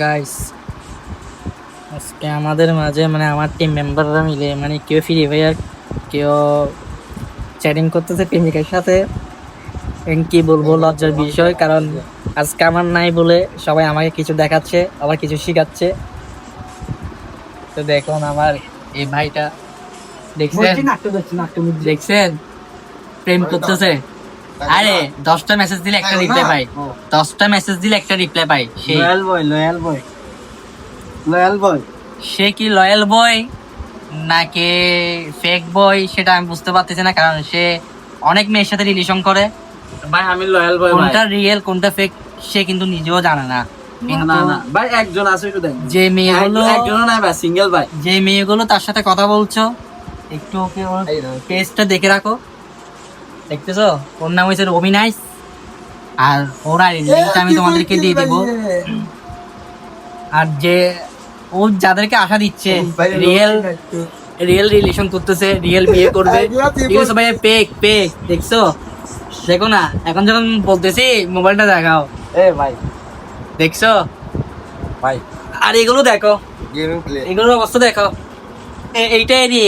Guys আজকে আমাদের মাঝে মানে আমার টিম মেম্বাররা মিলে মানে কেউ ফ্রি ফায়ার কেউ চ্যাটিং করতেছে প্রেমিকার সাথে। কি বলব লজ্জার বিষয় কারণ আজকে আমার নাই বলে সবাই আমাকে কিছু দেখাচ্ছে আবার কিছু শিখাচ্ছে। তো দেখুন আমার এই ভাইটা দেখছেন? দেখছেন প্রেম করতেছে। আরে দশটা মেসেজ দিলে একটা রিপ্লাই পাই। দশটা মেসেজ দিলে একটা রিপ্লাই পাই। Loyal boy loyal boy loyal boy সে কি লয়াল বয় নাকি ফেক বয় সেটা আমি বুঝতে পারতেছি না কারণ সে অনেক মেয়ের সাথে রিলেশন করে। ভাই আমি লয়াল বয় কোনটা রিয়েল কোনটা ফেক সে কিন্তু নিজেও জানে না। ভাই একজন আছে একটু দেখ যে মেয়েগুলো একজন না ভাই সিঙ্গেল ভাই। যে মেয়েগুলো তার সাথে কথা বলছো একটু ওকে পেজটা দেখে রাখো। দেখতেছো? ওর নাম হয়েছে রবি নাইস আর ওর লিঙ্কটা আমি তোমাদেরকে দিয়ে দিব। আর যে ও যাদেরকে আশা দিচ্ছে রিয়েল রিয়েল রিলেশন করতেছে রিয়েল বিয়ে করবে। এগুলো সবাই পেক পেক দেখছ? দেখো না এখন যখন বলতেছি মোবাইলটা দেখাও। এ ভাই। দেখছ? ভাই। আর এগুলো দেখো। গেমিং প্লে এগুলোর অবস্থা দেখো। এইটাই রে।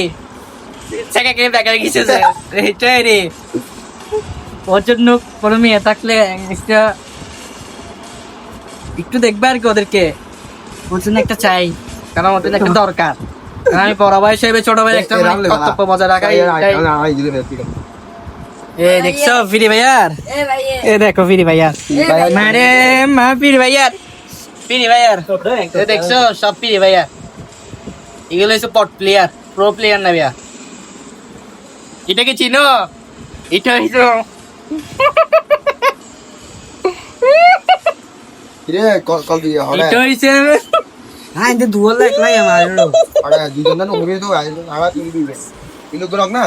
সেকা কে দেখা গেছে এইটাই রে। ওর জন্য কোনো মেয়ে থাকলে একটা একটু দেখবে আর কি ওদেরকে। ওর জন্য একটা চাই কারণ ওদের একটা দরকার। আমি বড় ভাই হিসেবে ছোট ভাই একটা মানে কর্তব্য বজায় রাখা এইটাই। এ দেখছ ফিরি ভাইয়ার? এ দেখো ফিরি ভাইয়ার। মারে মা ফিরি ভাইয়ার। ফিরি ভাইয়ার। এ দেখছ সব ফিরি ভাইয়ার। এগুলো হচ্ছে পট প্লেয়ার প্রো প্লেয়ার না ভাইয়া। এটাকে চিনো? এটা কিরে কল কল দিয়ে হলে? এটা হইছে হ্যাঁ এটা দুয়ার লাই আমার আরে। দুজন না ওরে তো আবার তুমি দিবে। কিন্তু তো না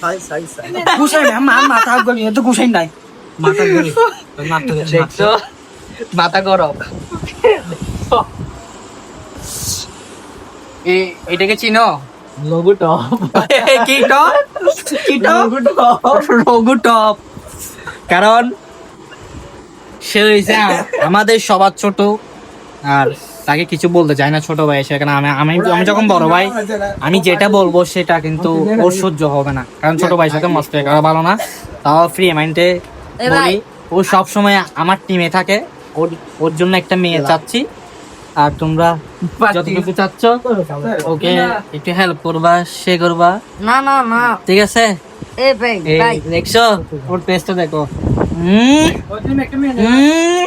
সাই সাই সাই গুছাই না মা মাথা গলি এত গুছাই নাই। মাথা গলি মাথা গলি দেখছ? মাথা গরম। এ- এটাকে চিনো? লঘু টপ কি টপ কি টপ রঘু টপ কারণ সে হয়েছে আমাদের সবার ছোট আর তাকে কিছু বলতে চাই না ছোট ভাই সেখানে আমি আমি আমি যখন বড় ভাই আমি যেটা বলব সেটা কিন্তু ওর সহ্য হবে না। কারণ ছোট ভাইয়ের সাথে মস্ত করা ভালো না। তাও ফ্রি মাইন্ডে বলি ও সব সময় আমার টিমে থাকে। ওর ওর জন্য একটা মেয়ে চাচ্ছি। আর তোমরা যতটুকু চাচ্ছ ওকে একটু হেল্প করবা সে করবা। না না না। ঠিক আছে? এ ভাই ভাই দেখছ? ওর পেজটা দেখো। হুম? হুম?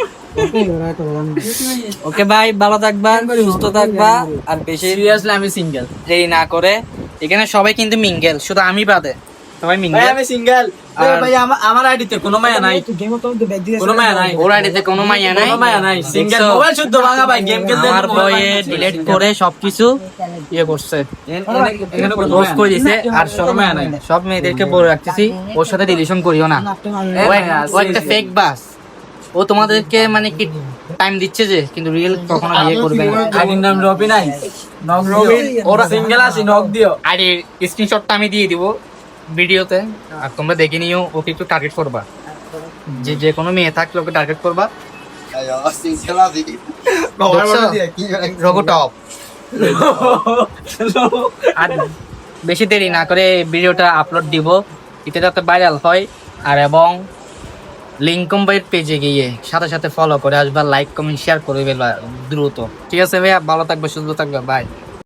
ওকে ভাই ভালো থাকবা সুস্থ থাকবা আর বেশি সিরিয়াসলি আমি সিঙ্গেল দেরি না করে। এখানে সবাই কিন্তু মিঙ্গেল শুধু আমি বাদে। সবাই মিঙ্গেল আমি সিঙ্গেল আমার আমার আইডিতে কোনো মায়া নাই। কোনো মায়া নাই। ওর আইডিতে কোনো মাইয়া নাই। মায়া নাই। সিঙ্গেল মোবাইল শুদ্ধ ভাঙা ভাই গেম খেলতে আমার বয়ে ডিলিট করে সবকিছু ইয়ে করছে। রোজ করে দিছে আর সব মায়া নাই। সব মেয়েদেরকে বলে রাখতেছি ওর সাথে রিলেশন করিও না। ও একটা ফেক বাস। ও তোমাদেরকে মানে কি টাইম দিচ্ছে যে কিন্তু রিয়েল কখনো বিয়ে করবে না। আইডির নাম রবি নাই। নক রবি ওরা সিঙ্গেল আছি নক দিও। আর স্ক্রিনশটটা আমি দিয়ে দিব। ভিডিওতে আর তোমরা দেখে নিও ওকে একটু টার্গেট করবা। যে যে কোনো মেয়ে থাকলে ওকে টার্গেট করবা। রঘু টপ। আর বেশি দেরি না করে ভিডিওটা আপলোড দিব। এটা যাতে ভাইরাল হয়। আর এবং লিঙ্কম ভাইয়ের পেজে গিয়ে সাথে সাথে ফলো করে আসবা লাইক কমেন্ট শেয়ার করে দ্রুত। ঠিক আছে ভাইয়া? ভালো থাকবে সুস্থ থাকবে বাই